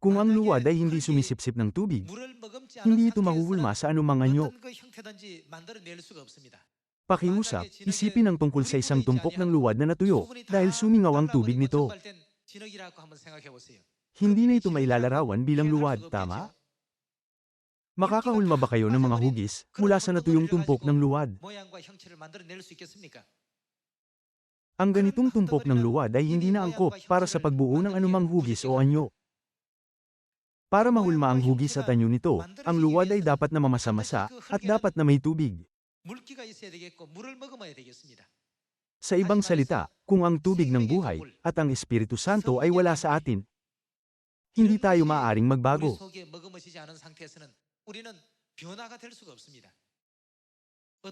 Kung ang luwad ay hindi sumisipsip ng tubig, hindi ito mahuhulma sa anumang anyo. Pakiusap, isipin ang tungkol sa isang tumpok ng luwad na natuyo dahil sumingaw ang tubig nito. Hindi na ito mailalarawan bilang luwad, tama? Makakahulma ba kayo ng mga hugis mula sa natuyong tumpok ng luwad? Ang ganitong tumpok ng luwad ay hindi na angkop para sa pagbuo ng anumang hugis o anyo. Para mahulma ang hugis sa tanyo nito, ang luwad ay dapat na mamasa-masa, at dapat na may tubig. Sa ibang salita, kung ang tubig ng buhay, at ang Espiritu Santo ay wala sa atin, hindi tayo maaaring magbago.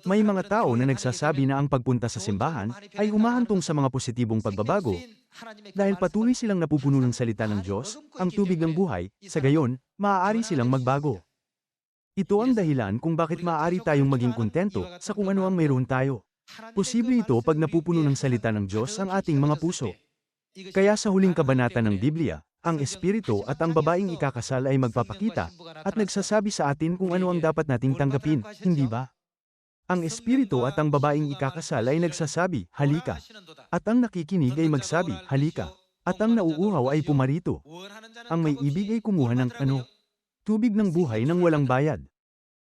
May mga tao na nagsasabi na ang pagpunta sa simbahan ay humahantong sa mga positibong pagbabago dahil patuloy silang napupuno ng salita ng Diyos, ang tubig ng buhay, sa gayon, maaari silang magbago. Ito ang dahilan kung bakit maaari tayong maging kontento sa kung ano ang mayroon tayo. Posible ito pag napupuno ng salita ng Diyos ang ating mga puso. Kaya sa huling kabanata ng Biblia, ang Espiritu at ang babaeng ikakasal ay magpapakita at nagsasabi sa atin kung ano ang dapat nating tanggapin, hindi ba? Ang Espiritu at ang babaeng ikakasal ay nagsasabi, halika. At ang nakikinig ay magsabi, halika. At ang nauuhaw ay pumarito. Ang may ibig ay kumuha ng ano? Tubig ng buhay ng walang bayad.